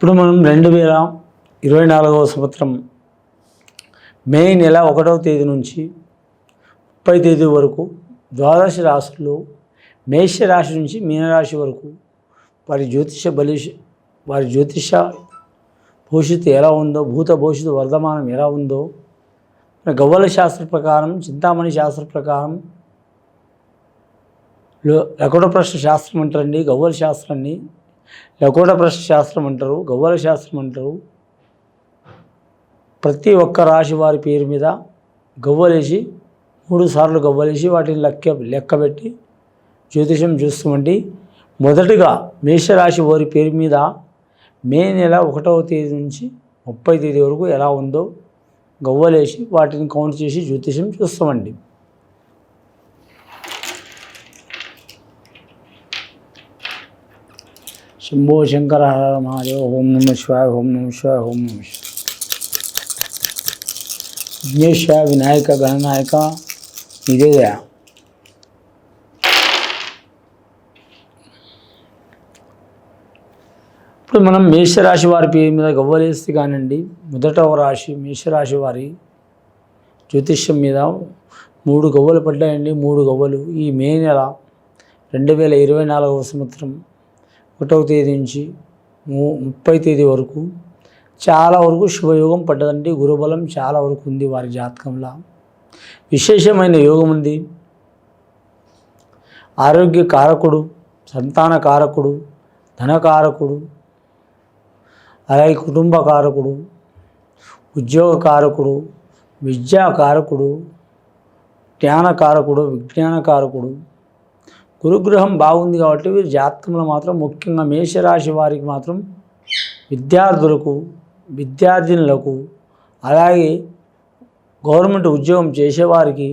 ఇప్పుడు మనం రెండు వేల ఇరవై నాలుగవ సంవత్సరం మే నెల ఒకటవ తేదీ నుంచి ముప్పై తేదీ వరకు ద్వాదశ రాశుల్లో మేష రాశి నుంచి మీనరాశి వరకు వారి జ్యోతిష బలి వారి జ్యోతిష భవిష్యత్తు ఎలా ఉందో భూత భవిష్యత్తు వర్ధమానం ఎలా ఉందో గవ్వల శాస్త్ర ప్రకారం చింతామణి శాస్త్ర ప్రకారం లో ప్రశ్న శాస్త్రం అంటారండి గవ్వల శాస్త్రాన్ని లకోట ప్రశ్న శాస్త్రం అంటారు గవ్వల శాస్త్రం అంటారు. ప్రతి ఒక్క రాశి వారి పేరు మీద గవ్వలేసి మూడు సార్లు గవ్వలేసి వాటిని లెక్క లెక్కబెట్టి జ్యోతిషం చూస్తామండి. మొదటగా మేషరాశి వారి పేరు మీద మే నెల ఒకటవ తేదీ నుంచి ముప్పై తేదీ వరకు ఎలా ఉందో గవ్వలేసి వాటిని కౌంట్ చేసి జ్యోతిషం చూస్తామండి. శంభో శంకర హర మహాదేవ ఓం నమ శివాయ ఓం నమ శివాయ ఓం నమ శివాయ. వినాయక గణనాయక ఇదేదయ ఇప్పుడు మనం మేషరాశి వారి పేరు మీద గవ్వలేస్తే కానండి మొదట రాశి మేషరాశి వారి జ్యోతిష్యం మీద మూడు గవ్వలు పడ్డాయండి మూడు గవ్వలు. ఈ మే నెల రెండు వేల ఇరవై నాలుగవ సంవత్సరం ఒకటవ తేదీ నుంచి ము ముప్పై తేదీ వరకు చాలా వరకు శుభయోగం పడ్డదండి. గురుబలం చాలా వరకు ఉంది వారి జాతకంలో. విశేషమైన యోగం ఉంది. ఆరోగ్య కారకుడు సంతాన కారకుడు ధనకారకుడు అలాగే కుటుంబ కారకుడు ఉద్యోగ కారకుడు విద్యా కారకుడు జ్ఞాన కారకుడు విజ్ఞాన కారకుడు గురుగ్రహం బాగుంది కాబట్టి వీరి జాతకంలో మాత్రం ముఖ్యంగా మేషరాశి వారికి మాత్రం విద్యార్థులకు విద్యార్థినులకు అలాగే గవర్నమెంట్ ఉద్యోగం చేసేవారికి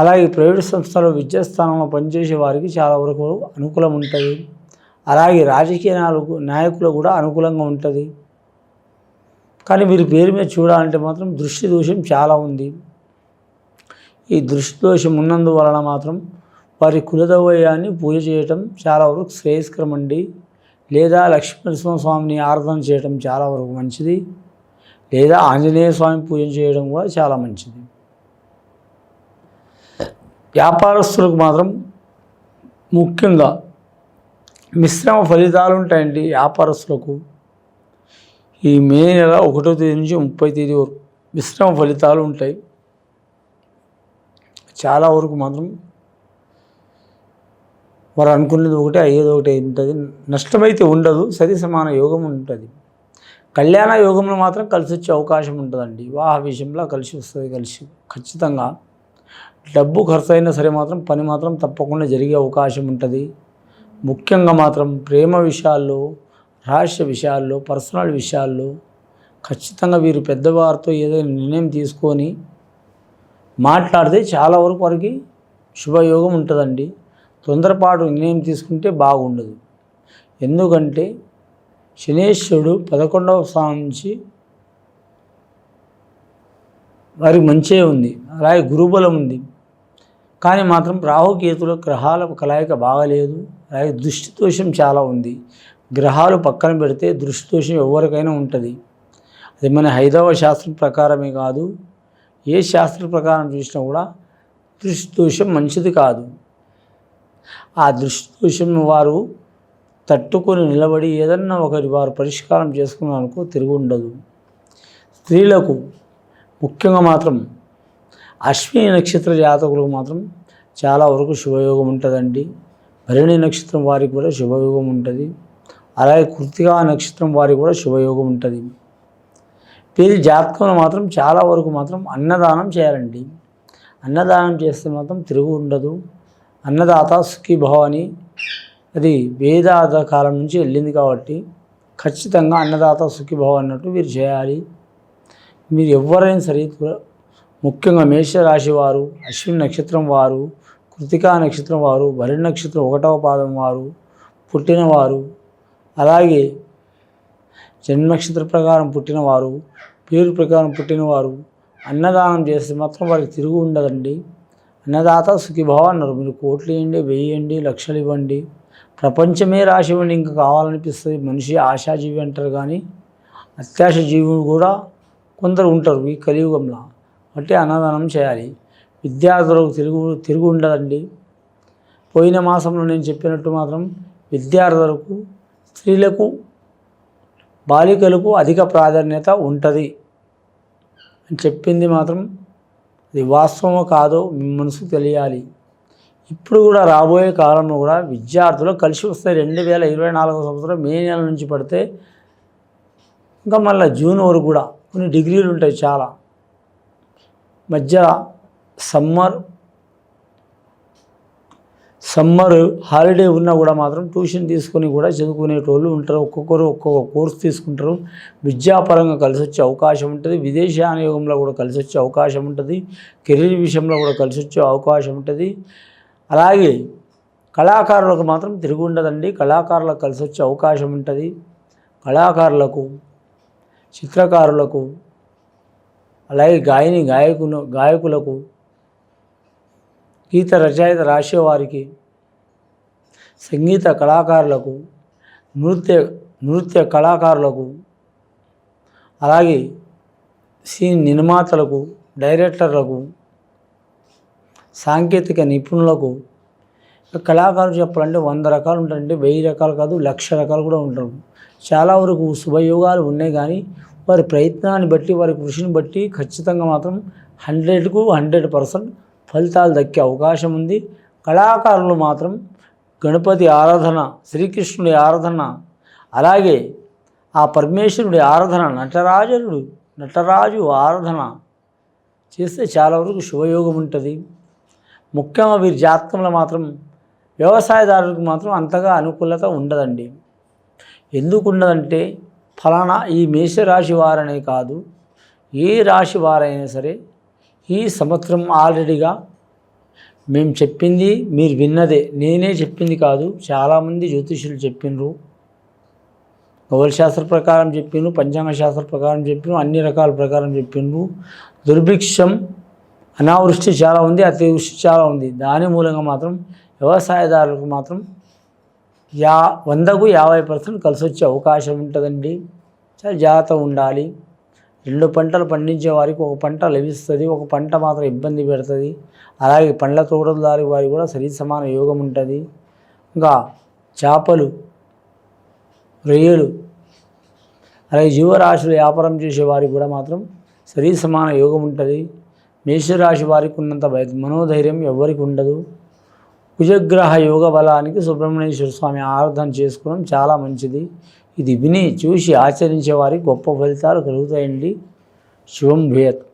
అలాగే ప్రైవేట్ సంస్థలో విద్యాస్థానంలో పనిచేసే వారికి చాలా వరకు అనుకూలం ఉంటుంది. అలాగే రాజకీయ నాయకు నాయకులు కూడా అనుకూలంగా ఉంటుంది. కానీ వీరి పేరు మీద చూడాలంటే మాత్రం దృష్టి దోషం చాలా ఉంది. ఈ దృష్టి దోషం ఉన్నందువలన మాత్రం వారి కులదవయాన్ని పూజ చేయటం చాలా వరకు శ్రేయస్కరం అండి లేదా లక్ష్మీనరసింహస్వామిని ఆరాధన చేయడం చాలా వరకు మంచిది. లేదా ఆంజనేయ స్వామి పూజ చేయడం కూడా చాలా మంచిది. వ్యాపారస్తులకు మాత్రం ముఖ్యంగా మిశ్రమ ఫలితాలు ఉంటాయండి వ్యాపారస్తులకు. ఈ మే నెల ఒకటో తేదీ నుంచి ముప్పై తేదీ వరకు మిశ్రమ ఫలితాలు ఉంటాయి. చాలా వరకు మాత్రం వారు అనుకునేది ఒకటే అయ్యేది ఒకటే ఉంటుంది. నష్టమైతే ఉండదు సరి సమాన యోగం ఉంటుంది. కళ్యాణ యోగంలో మాత్రం కలిసి వచ్చే అవకాశం ఉంటుందండి. వివాహ విషయంలో కలిసి వస్తుంది కలిసి. ఖచ్చితంగా. డబ్బు ఖర్చు అయినా సరే మాత్రం పని మాత్రం తప్పకుండా జరిగే అవకాశం ఉంటుంది. ముఖ్యంగా మాత్రం ప్రేమ విషయాల్లో రహస్య విషయాల్లో పర్సనల్ విషయాల్లో ఖచ్చితంగా వీరు పెద్దవారితో ఏదైనా నిర్ణయం తీసుకొని మాట్లాడితే చాలా వరకు వారికి శుభయోగం ఉంటుందండి. తొందరపాటు నిర్ణయం తీసుకుంటే బాగుండదు. ఎందుకంటే శనేశ్వరుడు పదకొండవ స్థానం నుంచి వారికి మంచే ఉంది. అలాగే గురుబలం ఉంది. కానీ మాత్రం రాహుకేతుల గ్రహాల కలయిక బాగలేదు. అలాగే దృష్టి దోషం చాలా ఉంది. గ్రహాలు పక్కన పెడితే దృష్టి దోషం ఎవరికైనా ఉంటుంది. అది మన హైదవ శాస్త్రం ప్రకారమే కాదు. ఏ శాస్త్ర ప్రకారం చూసినా కూడా దృష్టి దోషం మంచిది కాదు. ఆ దృష్టి దోషం వారు తట్టుకొని నిలబడి ఏదన్నా ఒకటి వారు పరిష్కారం చేసుకున్నారనుకో తిరిగి ఉండదు స్త్రీలకు ముఖ్యంగా మాత్రం అశ్విని నక్షత్ర జాతకులకు మాత్రం చాలా వరకు శుభయోగం ఉంటుందండి. భరణి నక్షత్రం వారికి కూడా శుభయోగం ఉంటుంది. అలాగే కృతికా నక్షత్రం వారికి కూడా శుభయోగం ఉంటుంది. వీరి జాతకంలో మాత్రం చాలా వరకు మాత్రం అన్నదానం చేయాలండి. అన్నదానం చేస్తే మాత్రం తిరుగు ఉండదు అన్నదాత సుఖీభవ అని అది వేదాద కాలం నుంచి వెళ్ళింది కాబట్టి ఖచ్చితంగా అన్నదాత సుఖీభవ అన్నట్టు మీరు చేయాలి. మీరు ఎవరైనా సరే ముఖ్యంగా మేషరాశి వారు అశ్విని నక్షత్రం వారు కృతికా నక్షత్రం వారు భరణి నక్షత్రం ఒకటవ పాదం వారు పుట్టినవారు అలాగే జన్మ నక్షత్ర ప్రకారం పుట్టినవారు పేరు ప్రకారం పుట్టినవారు అన్నదానం చేస్తే మాత్రం వారికి తిరుగు ఉండదండి. అన్నదాత సుఖిభావ అన్నారు. మీరు కోట్లు ఇవ్వండి వెయ్యండి లక్షలు ఇవ్వండి. ప్రపంచమే రాసి ఇవ్వండి ఇంకా కావాలనిపిస్తుంది. మనిషి ఆశాజీవి అంటారు కానీ అత్యాశ జీవులు కూడా కొందరు ఉంటారు ఈ కలియుగంలో. అంటే అన్నదానం చేయాలి. విద్యార్థులకు తిరుగు తిరుగు ఉండదండి. పోయిన మాసంలో నేను చెప్పినట్టు మాత్రం విద్యార్థులకు స్త్రీలకు బాలికలకు అధిక ప్రాధాన్యత ఉంటుంది. అని చెప్పింది మాత్రం అది వాస్తవమో కాదో మనసుకు తెలియాలి. ఇప్పుడు కూడా రాబోయే కాలంలో కూడా విద్యార్థులు కలిసి వస్తాయి రెండు వేల ఇరవై నాలుగో సంవత్సరం మే నెల నుంచి పడితే ఇంకా మళ్ళీ జూన్ వరకు కూడా కొన్ని డిగ్రీలు ఉంటాయి చాలా. మధ్య సమ్మర్ సమ్మర్ హాలిడే ఉన్నా కూడా మాత్రం ట్యూషన్ తీసుకొని కూడా చదువుకునేటోళ్ళు ఉంటారు. ఒక్కొక్కరు ఒక్కొక్క కోర్స్ తీసుకుంటారు. విద్యాపరంగా కలిసి వచ్చే అవకాశం ఉంటుంది. విదేశానియోగంలో కూడా కలిసి వచ్చే అవకాశం ఉంటుంది. కెరీర్ విషయంలో కూడా కలిసి వచ్చే అవకాశం ఉంటుంది. అలాగే కళాకారులకు మాత్రం తిరిగి ఉండదండి. కళాకారులకు కలిసి వచ్చే అవకాశం ఉంటుంది. కళాకారులకు చిత్రకారులకు అలాగే గాయని గాయకులు గాయకులకు గీత రచయిత రాసేవారికి సంగీత కళాకారులకు నృత్య నృత్య కళాకారులకు అలాగే సీన్ నిర్మాతలకు డైరెక్టర్లకు సాంకేతిక నిపుణులకు కళాకారులు చెప్పాలంటే వంద రకాలు ఉంటారంటే వెయ్యి రకాలు కాదు లక్ష రకాలు కూడా ఉంటారు. చాలా వరకు శుభయోగాలు ఉన్నాయి కానీ వారి ప్రయత్నాన్ని బట్టి వారి కృషిని బట్టి ఖచ్చితంగా మాత్రం హండ్రెడ్కు హండ్రెడ్ పర్సెంట్ ఫలితాలు దక్కే అవకాశం ఉంది. కళాకారులు మాత్రం గణపతి ఆరాధన శ్రీకృష్ణుడి ఆరాధన అలాగే ఆ పరమేశ్వరుడి ఆరాధన నటరాజుడు నటరాజు ఆరాధన చేస్తే చాలా వరకు శుభయోగం ఉంటుంది. ముఖ్యంగా వీరి జాతకంలో మాత్రం వ్యవసాయదారులకు మాత్రం అంతగా అనుకూలత ఉండదండి. ఎందుకు ఉండదంటే ఫలానా ఈ మేషరాశి వారనే కాదు ఏ రాశి వారైనా సరే ఈ సంవత్సరం ఆల్రెడీగా మేము చెప్పింది మీరు విన్నదే. నేనే చెప్పింది కాదు. చాలామంది జ్యోతిష్యులు చెప్పిండ్రు ఖగోళ శాస్త్ర ప్రకారం చెప్పిండ్రు పంచాంగ శాస్త్ర ప్రకారం చెప్పిండ్రు అన్ని రకాల ప్రకారం చెప్పిండ్రు దుర్భిక్షం అనావృష్టి చాలా ఉంది అతివృష్టి చాలా ఉంది. దాని మూలంగా మాత్రం వ్యవసాయదారులకు మాత్రం యా వందకు యాభై పర్సెంట్ కలిసి వచ్చే అవకాశం ఉంటుందండి. చాలా జాగ్రత్త ఉండాలి. రెండు పంటలు పండించే వారికి ఒక పంట లభిస్తుంది ఒక పంట మాత్రం ఇబ్బంది పెడుతుంది. అలాగే పండ్ల తోటదారి వారికి కూడా సరి సమాన యోగం ఉంటుంది. ఇంకా చేపలు రొయ్యలు అలాగే జీవరాశులు వ్యాపారం చేసే వారికి కూడా మాత్రం సరి సమాన యోగం ఉంటుంది. మేషరాశి వారికి ఉన్నంత భయ- మనోధైర్యం ఎవరికి ఉండదు. కుజగ్రహ యోగ బలానికి సుబ్రహ్మణ్యేశ్వర స్వామి ఆరాధన చేసుకోవడం చాలా మంచిది. ఇది విని చూసి ఆచరించే వారికి గొప్ప ఫలితాలు కలుగుతాయండి. శుభం భూయత్